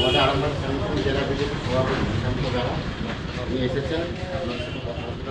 আমাদের আরামবাগ শ্যামপুর জেলা বিজেপি সভাপতি শ্যামপুর বেলা আপনি এসেছেন আপনার সাথে কথা বলতে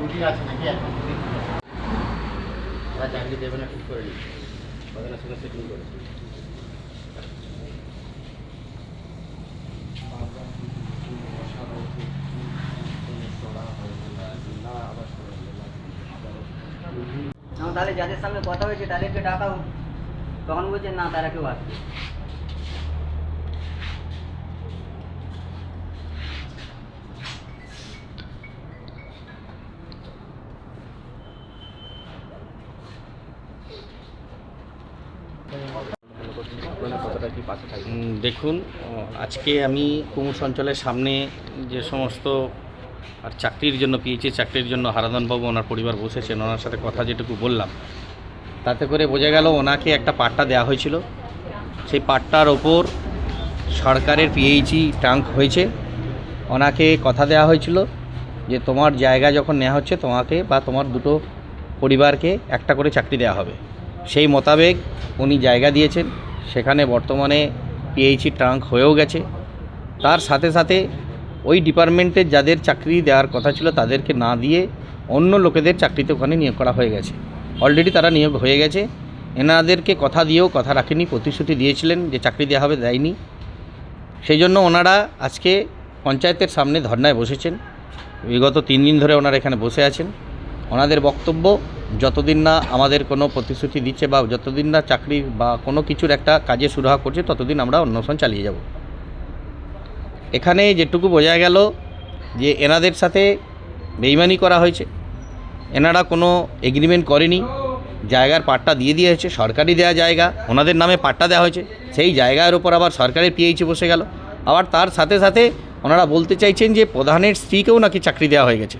দুদিন আছে নাকি এখন? দুদিন চাকরি দেবে না, ঠিক করে নিচ্ছে ওদের সঙ্গে সেটিং করেছে। না তাহলে যাদের সঙ্গে কথা হয়েছে তাদেরকে ডাকা হোক। তখন বলছে, না, তারা কেউ আসবে দেখুন আজকে আমি কুমুর অঞ্চলের সামনে যে সমস্ত আর চাকরির জন্য পিএইচি চাকরির জন্য হারাধনবাবু ওনার পরিবার বসেছেন, ওনার সাথে কথা যেটুকু বললাম। তাতে করে বোঝা গেল ওনাকে একটা পাট্টা দেওয়া হয়েছিল। সেই পাট্টার ওপর সরকারের পিএইচি ট্যাঙ্ক হয়েছে। ওনাকে কথা দেওয়া হয়েছিল যে তোমার জায়গা যখন নেওয়া হচ্ছে, তোমাকে বা তোমার দুটো পরিবারকে একটা করে চাকরি দেওয়া হবে। সেই মোতাবেক উনি জায়গা দিয়েছেন। সেখানে বর্তমানে পিএইচি ট্রাঙ্ক হয়েও গেছে। তার সাথে সাথে ওই ডিপার্টমেন্টের যাদের চাকরি দেওয়ার কথা ছিল তাদেরকে না দিয়ে অন্য লোকেদের চাকরিতে ওখানে নিয়োগ করা হয়ে গেছে। অলরেডি তারা নিয়োগ হয়ে গেছে। এনাদেরকে কথা দিয়েও কথা রাখেনি, প্রতিশ্রুতি দিয়েছিলেন যে চাকরি দেওয়া হবে, দেয়নি। সেই জন্য ওনারা আজকে পঞ্চায়েতের সামনে ধর্নায় বসেছেন। বিগত তিন দিন ধরে ওনারা এখানে বসে আছেন। ওনাদের বক্তব্য, যতদিন না আমাদের কোনো প্রতিশ্রুতি দিচ্ছে বা যতদিন না চাকরি বা কোনো কিছুর একটা কাজে সুরাহা করছে, ততদিন আমরা অন্বেষণ চালিয়ে যাব। এখানে যেটুকু বোঝা গেল যে এনাদের সাথে বেইমানি করা হয়েছে। এনারা কোনো এগ্রিমেন্ট করেনি। জায়গার পাট্টা দিয়ে দিয়েছে সরকারি দেওয়া জায়গা, ওনাদের নামে পাট্টা দেওয়া হয়েছে। সেই জায়গার উপর আবার সরকারের পিএইচি বসে গেল। আবার তার সাথে সাথে ওনারা বলতে চাইছেন যে প্রধানের স্ত্রীকেও নাকি চাকরি দেওয়া হয়ে গেছে।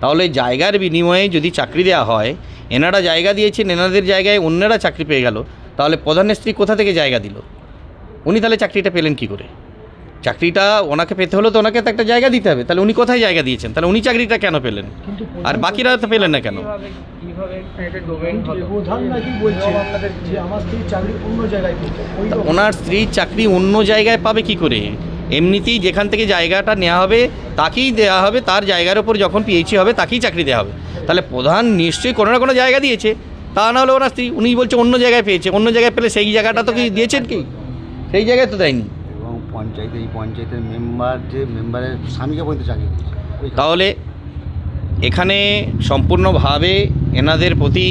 তাহলে জায়গার বিনিময়ে যদি চাকরি দেওয়া হয়, এনারা জায়গা দিয়েছেন, এনাদের জায়গায় অন্যরা চাকরি পেয়ে গেল, তাহলে প্রধানের স্ত্রী কোথা থেকে জায়গা দিল? উনি তাহলে চাকরিটা পেলেন কি করে? চাকরিটা ওনাকে পেতে হলে তো ওনাকে তো একটা জায়গা দিতে হবে। তাহলে উনি কোথায় জায়গা দিয়েছেন? তাহলে উনি চাকরিটা কেন পেলেন? আর বাকিরা তো পেলেন না কেন? ওনার স্ত্রী চাকরি অন্য জায়গায় পাবে কি করে? এমনিতেই যেখান থেকে জায়গাটা নেওয়া হবে তাকেই দেওয়া হবে। তার জায়গার ওপর যখন পিএইচি হবে তাকেই চাকরি দেওয়া হবে। তাহলে প্রধান নিশ্চয়ই কোনো না কোনো জায়গা দিয়েছে। তা না হলে ওনার স্ত্রী উনি বলছে অন্য জায়গায় পেয়েছে। অন্য জায়গায় পেলে সেই জায়গাটা তো কি দিয়েছেন কি? সেই জায়গায় তো দেয়নি। পঞ্চায়েতে, এই পঞ্চায়েতের মেম্বার যে মেম্বারের স্বামীকে পর্যন্ত চাকরি তাহলে এখানে সম্পূর্ণভাবে এনাদের প্রতি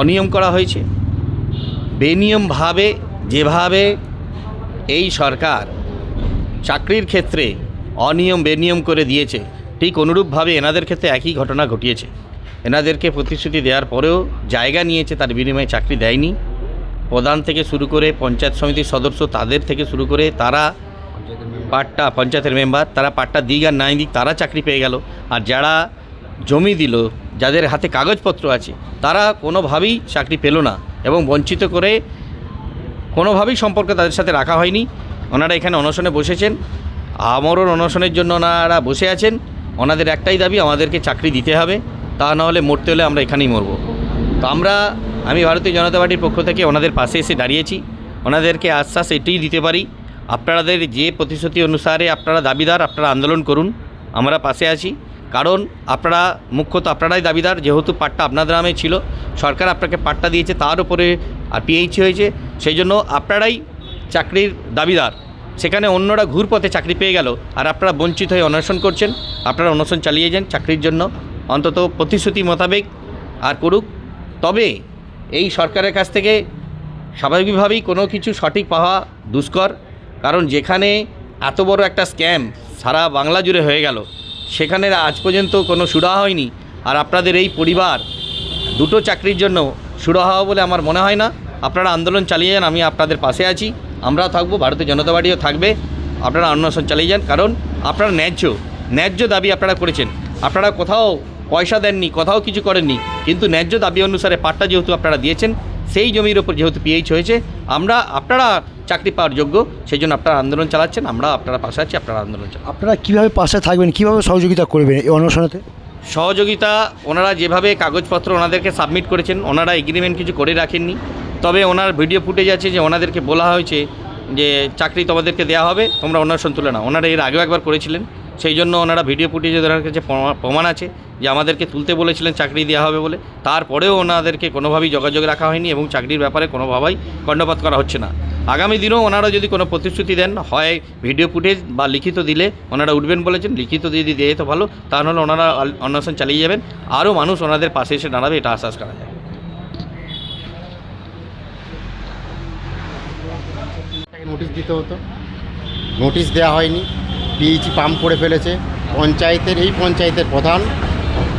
অনিয়ম করা হয়েছে। বেনিয়মভাবে যেভাবে এই সরকার চাকরির ক্ষেত্রে অনিয়ম, বেনিয়ম করে দিয়েছে, ঠিক অনুরূপভাবে এনাদের ক্ষেত্রে একই ঘটনা ঘটিয়েছে। এনাদেরকে প্রতিশ্রুতি দেওয়ার পরেও জায়গা নিয়েছে, তার বিনিময়ে চাকরি দেয়নি। প্রধান থেকে শুরু করে পঞ্চায়েত সমিতির সদস্য তাদের থেকে শুরু করে তারা পাট্টা, পঞ্চায়েতের মেম্বার, তারা পাট্টা দিক আর নাই দিক তারা চাকরি পেয়ে গেল। আর যারা জমি দিল, যাদের হাতে কাগজপত্র আছে, তারা কোনোভাবেই চাকরি পেল না এবং বঞ্চিত করে কোনোভাবেই সম্পর্ক তাদের সাথে রাখা হয়নি। ওনারা এখানে অনশনে বসেছেন। আমরণ অনশনের জন্য ওনারা বসে আছেন। ওনাদের একটাই দাবি, আমাদেরকে চাকরি দিতে হবে। তা না হলে মরতে হলে আমরা এখানেই মরবো। তো আমরা আমি ভারতীয় জনতা পার্টির পক্ষ থেকে ওনাদের পাশে এসে দাঁড়িয়েছি। ওনাদেরকে আশ্বাস এটাই দিতে পারি, আপনাদের যে প্রতিশ্রুতি অনুসারে আপনারা দাবিদার, আপনারা আন্দোলন করুন, আমরা পাশে আছি। কারণ আপনারা, মুখ্যত আপনারাই দাবিদার, যেহেতু পাট্টা আপনাদের নামে ছিল, সরকার আপনাকে পাট্টা দিয়েছে, তার উপরে আর পিএইচ হয়েছে, সেই জন্য আপনারাই চাকরির দাবিদার। সেখানে অন্যরা ঘুরপথে চাকরি পেয়ে গেল, আর আপনারা বঞ্চিত হয়ে অনশন করছেন, আপনারা অনশন চালিয়ে যান চাকরির জন্য। অন্তত প্রতিশ্রুতি মোতাবেক আর করুক। তবে এই সরকারের কাছ থেকে স্বাভাবিকভাবেই কোনো কিছু সঠিক পাওয়া দুষ্কর, কারণ যেখানে এত বড় একটা স্ক্যাম সারা বাংলা জুড়ে হয়ে গেল, সেখানে আজ পর্যন্ত কোনো সুরাহা হয়নি। আর আপনাদের এই পরিবার দুটো চাকরির জন্য সুরাহা বলে আমার মনে হয় না। আপনারা আন্দোলন চালিয়ে যান, আমি আপনাদের পাশে আছি। আমরাও থাকব, ভারতীয় জনতা পার্টিও থাকবে। আপনারা অন্বেষণ চালিয়ে যান, কারণ আপনারা ন্যায্য ন্যায্য দাবি আপনারা করেছেন। আপনারা কোথাও পয়সা দেননি কোথাও কিছু করেননি। কিন্তু ন্যায্য দাবি অনুসারে পাট্টা যেহেতু আপনারা দিয়েছেন সেই জমির ওপর যেহেতু পিএইচ হয়েছে আমরা আপনারা চাকরি পাওয়ার যোগ্য সেই জন্য আপনারা আন্দোলন চালাচ্ছেন আমরা আপনারা পাশে আছি আপনারা আন্দোলন চালান আপনারা কীভাবে পাশে থাকবেন কীভাবে সহযোগিতা করবেন এই অনশনেতে? সহযোগিতা ওনারা যেভাবে কাগজপত্র ওনাদেরকে সাবমিট করেছেন ওনারা এগ্রিমেন্ট কিছু করে রাখেননি। তবে ওনার ভিডিও ফুটেজ আছে যে ওনাদেরকে বলা হয়েছে যে চাকরি তোমাদেরকে দেওয়া হবে তোমরা অন্বেষণ তুলে নাও। ওনারা এর আগেও একবার করেছিলেন। সেই জন্য ওনারা ভিডিও ফুটেজে ওনার কাছে প্রমা- প্রমাণ আছে যে আমাদেরকে তুলতে বলেছিলেন চাকরি দেওয়া হবে বলে। তারপরেও ওনাদেরকে কোনোভাবেই যোগাযোগ রাখা হয়নি এবং চাকরির ব্যাপারে কোনোভাবেই কর্ণপাত করা হচ্ছে না। আগামী দিনেও ওনারা যদি কোনো প্রতিশ্রুতি দেন, হয় ভিডিও ফুটেজ বা লিখিত দিলে ওনারা উঠবেন বলেছেন, লিখিত যদি দিয়ে তো ভালো তাহলে ওনারা আল- অন্বেষণ চালিয়ে যাবেন। আরও মানুষ ওনাদের পাশে এসে দাঁড়াবে, এটা আশ্বাস করা যায়। নোটিশ দিতে হতো। নোটিশ দেওয়া হয়নি। পিএইচি পাম্প করে ফেলেছে। পঞ্চায়েতের এই পঞ্চায়েতের প্রধান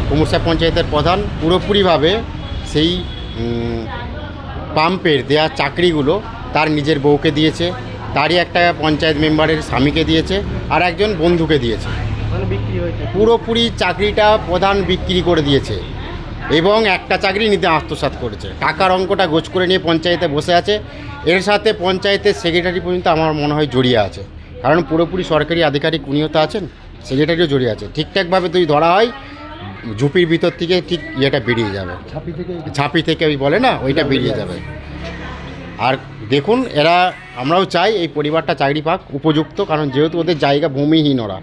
কুমুরসা পঞ্চায়েতের প্রধান পুরোপুরিভাবে সেই পাম্পের দেয়া চাকরিগুলো তার নিজের বউকে দিয়েছে তারই একটা পঞ্চায়েত মেম্বারের স্বামীকে দিয়েছে আর একজন বন্ধুকে দিয়েছে। পুরোপুরি চাকরিটা প্রধান বিক্রি করে দিয়েছে এবং একটা চাকরি নিতে আত্মসাৎ করেছে। টাকার অঙ্কটা গোছ করে নিয়ে পঞ্চায়েতে বসে আছে। এর সাথে পঞ্চায়েতের সেক্রেটারি পর্যন্ত আমার মনে হয় জড়িয়ে আছে। কারণ পুরোপুরি সরকারি আধিকারিক উনিও তো আছেন সেক্রেটারিও জড়িয়ে আছে। ঠিকঠাকভাবে যদি ধরা হয় ঝুপির ভিতর থেকে ঠিক ইয়েটা বেরিয়ে যাবে। ঝাঁপি থেকে ওই বলে না ওইটা বেরিয়ে যাবে। আর দেখুন এরা আমরাও চাই এই পরিবারটা চাকরি পাক উপযুক্ত কারণ যেহেতু ওদের জায়গা ভূমিহীন ওরা।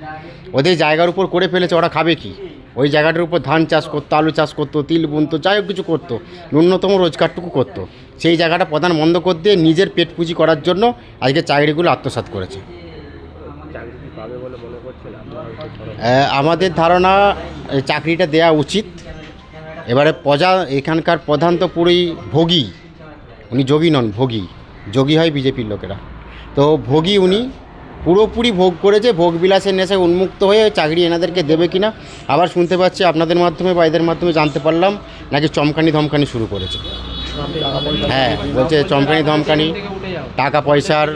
ওদের জায়গার উপর করে ফেলেছে ওরা খাবে কি? ওই জায়গাটার উপর ধান চাষ করতো আলু চাষ করতো তিল বুনতো যাই হোক কিছু করতো ন্যূনতম রোজগারটুকু করতো। সেই জায়গাটা প্রধান বন্ধ করে দিয়ে নিজের পেট পুঁজি করার জন্য আজকে চাকরিগুলো আত্মসাৎ করেছে। আমাদের ধারণা চাকরিটা দেওয়া উচিত। এবারে প্রজা, এখানকার প্রধান তো পুরোই ভোগী। উনি যোগী নন, ভোগী। যোগী হয় বিজেপির লোকেরা। তো ভোগী উনি পুরোপুরি ভোগ করেছে ভোগ বিলাসের নেশায় উন্মুক্ত হয়ে চাকরি এনাদেরকে দেবে কিনা, আবার শুনতে পাচ্ছি আপনাদের মাধ্যমে বা এদের মাধ্যমে জানতে পারলাম, নাকি চমকানি ধমকানি শুরু করেছে। হ্যাঁ বলছে চমকানি ধমকানি, টাকা পয়সার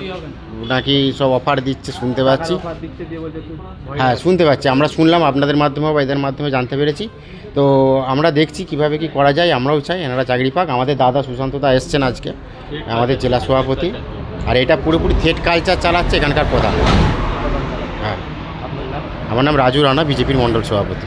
নাকি সব অফার দিচ্ছে শুনতে পাচ্ছি। হ্যাঁ শুনতে পাচ্ছি। আমরা শুনলাম আপনাদের মাধ্যমে বা এদের মাধ্যমে জানতে পেরেছি। তো আমরা দেখছি কীভাবে কি করা যায় আমরাও চাই এনারা চাকরি পাক। আমাদের দাদা সুশান্ত দা এসছেন আজকে আমাদের জেলা সভাপতি। আর এটা পুরোপুরি থেট কালচার চালাচ্ছে এখানকার প্রধান। হ্যাঁ। আমার নাম রাজু রানা বিজেপির মণ্ডল সভাপতি।